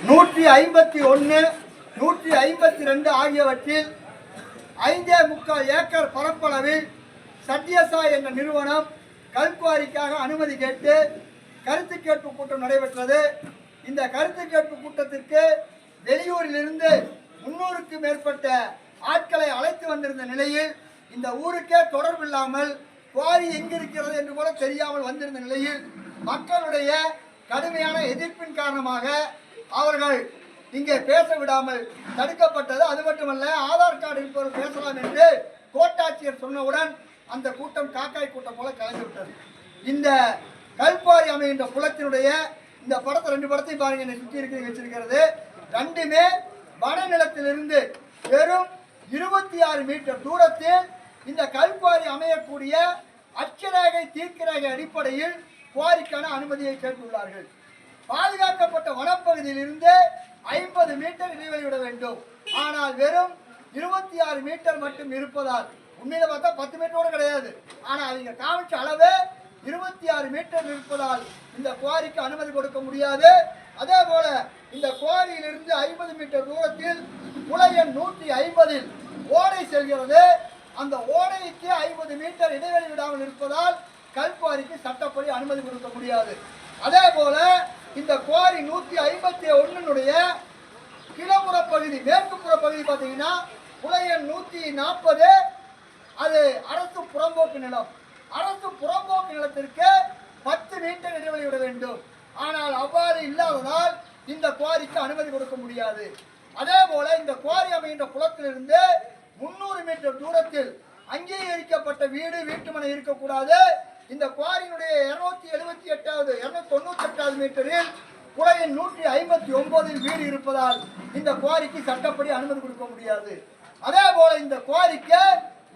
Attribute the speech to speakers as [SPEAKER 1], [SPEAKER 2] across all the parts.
[SPEAKER 1] நூற்றி ஐம்பத்தி ஒன்று நூற்றி ஐம்பத்தி ரெண்டு ஆகியவற்றில் ஐந்தே முக்கால் ஏக்கர் பரப்பளவில் சத்யசாய் என்ற நிறுவனம் கல்குவாரிக்காக அனுமதி கேட்டு கருத்து கேட்பு கூட்டம் நடைபெற்றது. இந்த கருத்து கேட்பு கூட்டத்திற்கு வெளியூரிலிருந்து முன்னூறுக்கும் மேற்பட்ட ஆட்களை அழைத்து வந்திருந்த நிலையில் இந்த ஊருக்கே தொடர்பில்லாமல் குவாரி எங்கிருக்கிறது என்று கூட தெரியாமல் வந்திருந்த நிலையில் மக்களுடைய கடுமையான எதிர்ப்பின் காரணமாக அவர்கள் இங்கே பேச விடாமல் தடுக்கப்பட்டது. அது மட்டுமல்ல ஆதார் கார்டு இருப்பவர் பேசலாம் என்று கோட்டாட்சியர் சொன்னவுடன் அந்த கூட்டம் காக்காய் கூட்டம் போல கலந்து விட்டது. இந்த கல்பாரி அமைகின்ற குளத்தினுடைய இந்த படத்தை ரெண்டு படத்தையும் பாருங்க. என்னை சுற்றி இருக்கிறது வச்சிருக்கிறது. ரெண்டுமே வனநிலத்திலிருந்து வெறும் இருபத்தி ஆறு மீட்டர் தூரத்தில் இந்த கல்குவாரி அமையக்கூடிய அச்சரேகை தீர்க்கரேகை அடிப்படையில் குவாரிக்கான அனுமதியை கேட்டுள்ளார்கள். பாதுகாக்கப்பட்ட இருந்து ஐம்பது மீட்டர் இடைவெளி விட வேண்டும். ஆனால் வெறும் இருபத்தி ஆறு மீட்டர் மட்டும் இருப்பதால் உண்மையில பார்த்தா பத்து மீட்டரோட கிடையாது. ஆனால் அவங்க காமிச்ச அளவு இருபத்தி ஆறு மீட்டர் இருப்பதால் இந்த குவாரிக்கு அனுமதி கொடுக்க முடியாது. அதே போல இந்த குவாரியிலிருந்து ஐம்பது மீட்டர் தூரத்தில் குலை நூற்றி ஐம்பதில் ஓடை செல்கிறது. அந்த ஓடைக்கு ஐம்பது மீட்டர் இடைவெளி விடாமல் இருப்பதால் கல்குவாரிக்கு சட்டப்படி அனுமதி கொடுக்க முடியாது. அதே போல இந்த குவாரி நூற்றி ஐம்பத்தி ஒன்னுடைய கிழப்புற பகுதி மேற்கு புற பகுதி பார்த்தீங்கன்னா புலையன் நூற்றி நாற்பது அது அரசு புறம்போக்கு நிலம். அரசு புறம்போக்கு நிலத்திற்கு பத்து மீட்டர் இடைவெளி விட வேண்டும். ஆனால் அவ்வாறு இல்லாததால் இந்த குவாரிக்கு அனுமதி கொடுக்க முடியாது. அதே போல இந்த குவாரி அமைகின்ற குளத்திலிருந்து முன்னூறு மீட்டர் தூரத்தில் அங்கீகரிக்கப்பட்ட வீடு வீட்டுமனை இருக்கக்கூடாது. இந்த குவாரியினுடைய இருநூத்தி எழுபத்தி எட்டாவது இருநூத்தி தொண்ணூத்தி எட்டாவது மீட்டரில் குளையின் நூற்றி ஐம்பத்தி ஒன்பதில் வீடு இருப்பதால் இந்த குவாரிக்கு சட்டப்படி அனுமதி கொடுக்க முடியாது. அதே போல இந்த குவாரிக்கு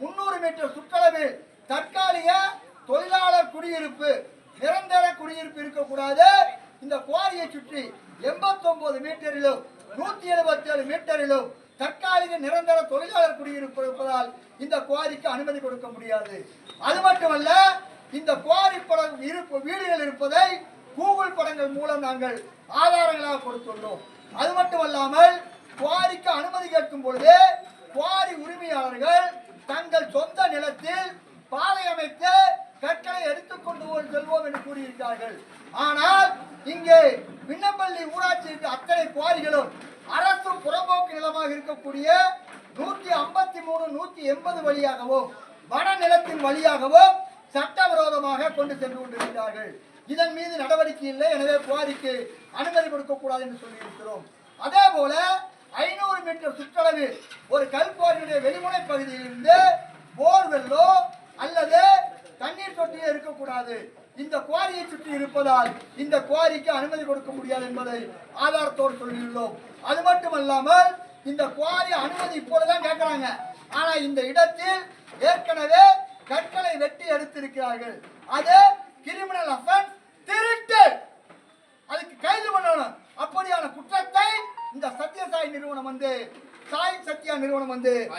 [SPEAKER 1] முன்னூறு மீட்டர் சுற்றளவில் தற்காலிக தொழிலாளர் குடியிருப்பு நிரந்தர குடியிருப்பு இருக்கக்கூடாது. இந்த குவாரியை சுற்றி 89 மீட்டரிலும் நூத்தி எழுபத்தி ஏழு மீட்டரிலும் தற்காலிக நிரந்தர தொழிலாளர் குடியிருப்பு இருப்பதால் இந்த குவாரிக்கு அனுமதி கொடுக்க முடியாது. அது மட்டுமல்ல இந்த குவாரி படம் இருப்பு வீடுகள் இருப்பதை கூகுள் படங்கள் மூலம் நாங்கள் ஆதாரங்களாக கொடுத்துள்ளோம். அது மட்டுமல்லாமல் குவாரிக்கு அனுமதி கேட்கும் பொழுது குவாரி உரிமையாளர்கள் தங்கள் சொந்த நிலத்தில் பாதை அமைத்து கற்களை எடுத்துக்கொண்டு செல்வோம் என்று கூறியிருக்கிறார்கள். ஆனால் இங்கே விண்ணப்பள்ளி ஊராட்சி அத்தனை குவாரிகளும் அரசு புறம்போக்கு நிலமாக இருக்கக்கூடிய நூற்றி ஐம்பத்தி மூணு நூற்றி எண்பது வழியாகவும் வன நிலத்தின் வழியாகவும் சட்டவிரோதமாக கொண்டு சென்று கொண்டிருக்கிறார்கள். இதன் மீது நடவடிக்கை இல்லை எனவே குவாரிக்கு அனுமதி கொடுக்க கூடாது என்று சொல்லியிருக்கிறோம். அதே போல ஐநூறு மீட்டர் சுற்றளவு ஒரு கல்குவாரியுடைய வெளிமுனை பகுதியிலிருந்து போர்வெல்லோ அல்லது தண்ணீர் தொட்டியோ இருக்கக்கூடாது. இந்த குவாரியை சுற்றி இருப்பதால் இந்த குவாரிக்கு அனுமதி கொடுக்க முடியாது என்பதை ஆதாரத்தோடு சொல்லியுள்ளோம். அது மட்டுமல்லாமல் இந்த குவாரி அனுமதி இப்போதுதான் கேட்கிறாங்க. ஆனா இந்த இடத்தில் ஏற்கனவே கற்க வெட்டி எடுத்திருக்கிறார்கள். அது கிரிமினல் அஃபென்ஸ் திருட்டு. அதுக்கு கைது பண்ணணும். அப்படியான குற்றத்தை இந்த சத்யசாய் நிறுவனம் வந்து சாய் சத்யா நிறுவனம் வந்து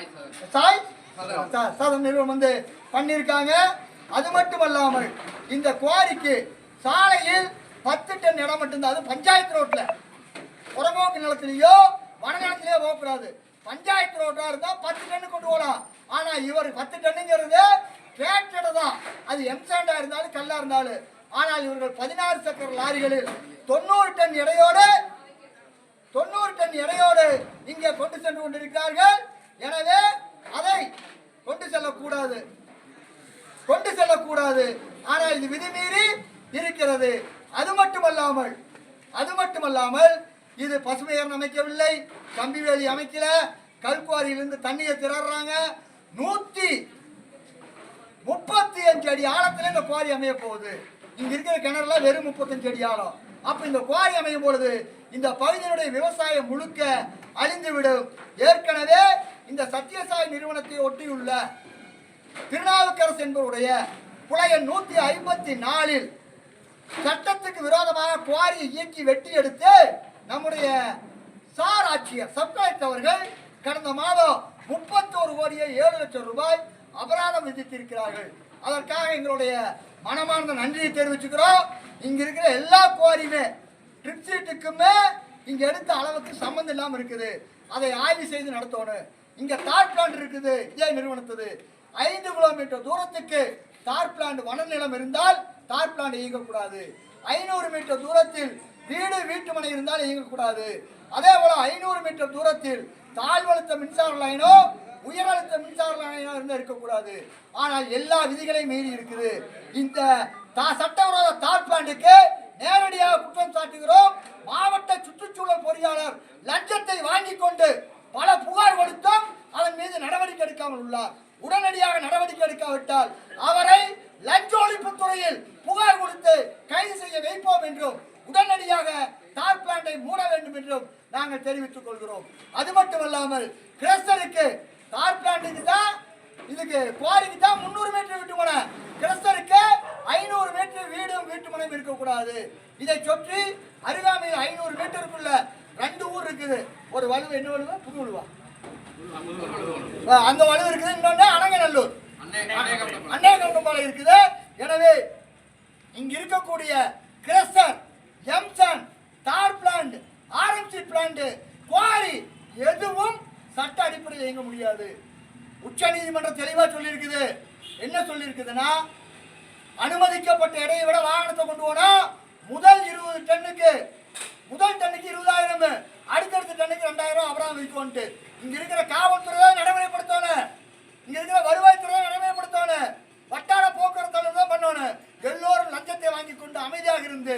[SPEAKER 1] சாய் ச- சதம் நிறுவனம் வந்து பண்ணியிருக்காங்க. அது மட்டுமல்லாமல் இந்த குவாரிக்கு சாலையில் பத்து டன் இடம் மட்டும்தான். அது பஞ்சாயத்து ரோட்ல. புறம்போக்கு நிலத்திலேயோ வன நிலத்திலேயோ போகக்கூடாது. பஞ்சாயத்து ரோட்டா இருந்தா பத்து டன்னு கொண்டு போகலாம். ஆனா இவர் பத்து டன்னுங்கிறது டிராக்டர் தான். அது எம்சாண்டா இருந்தாலும் கல்லா இருந்தாலும். ஆனால் இவர்கள் பதினாறு சக்கர லாரிகளில் தொண்ணூறு டன் எடையோடு தொண்ணூறு டன் எடையோடு இங்கே கொண்டு சென்று கொண்டிருக்கிறார்கள். எனவே அதை கொண்டு செல்லக்கூடாது. கொண்டு செல்லக்கூடாது. ஆனால் இது விதிமீறி இருக்கிறது. அது மட்டுமல்லாமல் அது மட்டுமல்லாமல் இது பசுமையரண் அமைக்கவில்லை. கம்பிவேலி அமைக்கல. கல்குவாரியிலிருந்து தண்ணியை திறறாங்க நூற்றி முப்பத்தி அஞ்சு அடி ஆழத்துல இந்த குவாரி அமைய போகுது. இங்க இருக்கிற கிணறுல வெறும் முப்பத்தஞ்சு அடி ஆழம். அப்ப இந்த குவாரி அமையும் பொழுது இந்த பகுதியினுடைய விவசாயம் முழுக்க அழிந்துவிடும். ஏற்கனவே இந்த சத்யசாய் நிறுவனத்தை ஒட்டியுள்ள திருநாவுக்கரசு என்பவருடைய புலையன் நூத்தி ஐம்பத்தி நாலில் சட்டத்துக்கு விரோதமாக குவாரியை இயக்கி வெட்டி எடுத்து நம்முடைய சார் ஆட்சியர் சப்கலெக்டர் அவர்கள் கடந்த மாதம் முப்பத்தோரு கோடியே ஏழு லட்சம் ரூபாய் அபராதம் விதித்திருக்கிறார்கள். அதற்காக எங்களுடைய மனமார்ந்த நன்றியை தெரிவிச்சுக்கிறோம். இங்க இருக்கிற எல்லா குவாரியுமே ட்ரிப் சீட்டுக்குமே இங்க எடுத்த அளவுக்கு சம்மந்தம் இல்லாமல் இருக்குது. அதை ஆய்வு செய்து நடத்தணும். இங்க தார் பிளான்ட் இருக்குது இதே நிறுவனத்தது. ஐந்து கிலோமீட்டர் தூரத்துக்கு தார் பிளான்ட் வனநிலம் இருந்தால் தார் பிளான்ட் இயங்கக்கூடாது. ஐநூறு மீட்டர் தூரத்தில் வீடு வீட்டுமனை இருந்தால் இயங்கக்கூடாது. அதே போல ஐநூறு மீட்டர் தூரத்தில் தாழ்வழுத்த மின்சார லைனோ உயரழுத்த மின்சார லைனோ இருந்தால் இருக்கக்கூடாது. ஆனால் எல்லா விதிகளையும் மீறி இருக்குது. இந்த தா- சட்டவிரோத தார் நேரடியாக குற்றம் சாட்டுகிறோம். மாவட்ட சுற்றுச்சூழல் பொறியாளர் லஞ்சத்தை வாங்கி கொண்டு பல புகார் கொடுத்தும் அதன் மீது நடவடிக்கை எடுக்காமல் உள்ளார். உடனடியாக நடவடிக்கை எடுக்காவிட்டால் அவரை லஞ்ச ஒழிப்பு துறையில் புகார் கொடுத்து கைது செய்ய வைப்போம் என்றும் உடனடியாக தார் பிளான்ட்டை மூட வேண்டும் என்றும் நாங்கள் தெரிவித்துக் கொள்கிறோம். அது மட்டுமல்லாமல் கிறிஸ்தருக்கு கார் பிளான்ட்டுக்கு தான் இதுக்கு குவாரிக்கு தான் முந்நூறு மீட்டர் விட்டு கிறிஸ்தருக்கு ஐநூறு மீட்டர் வீடும் வீட்டு மனையும் இருக்கக்கூடாது. இதை சுற்றி அருகாமையில் ஐநூறு மீட்டருக்குள்ள ரெண்டு ஊர் இருக்குது. ஒரு வலுவு என்ன வலுவா? புது வலுவா? அந்த வலுவு இருக்குது. இன்னொன்று அனங்கநல்லூர் அண்ணே கவுண்டம்பாளையம் இருக்குது. எனவே இங்க இருக்கக்கூடிய கிறிஸ்தர் இயங்க முடியாது. உச்ச நீதிமன்றம் தெளிவாக சொல்லியிருக்குது. என்ன சொல்லியிருக்குதுன்னா அனுமதிக்கப்பட்ட இடையை விட வாகனத்தை கொண்டு போனா முதல் இருபது டன்னுக்கு முதல் டன்னுக்கு இருபதாயிரம். அடுத்தடுத்த டன்னுக்கு ரெண்டாயிரம் அபராதம் விதிக்கோன்ட்டு. இங்க இருக்கிற காவல்துறை தான் நடைமுறைப்படுத்தணும் இங்க இருக்கிற வருவாய்த்துறை தான் நடைமுறைப்படுத்தணும் வட்டார போக்குவரத்து தான் பண்ணணும் எல்லோரும் லஞ்சத்தை வாங்கி கொண்டு அமைதியாக இருந்து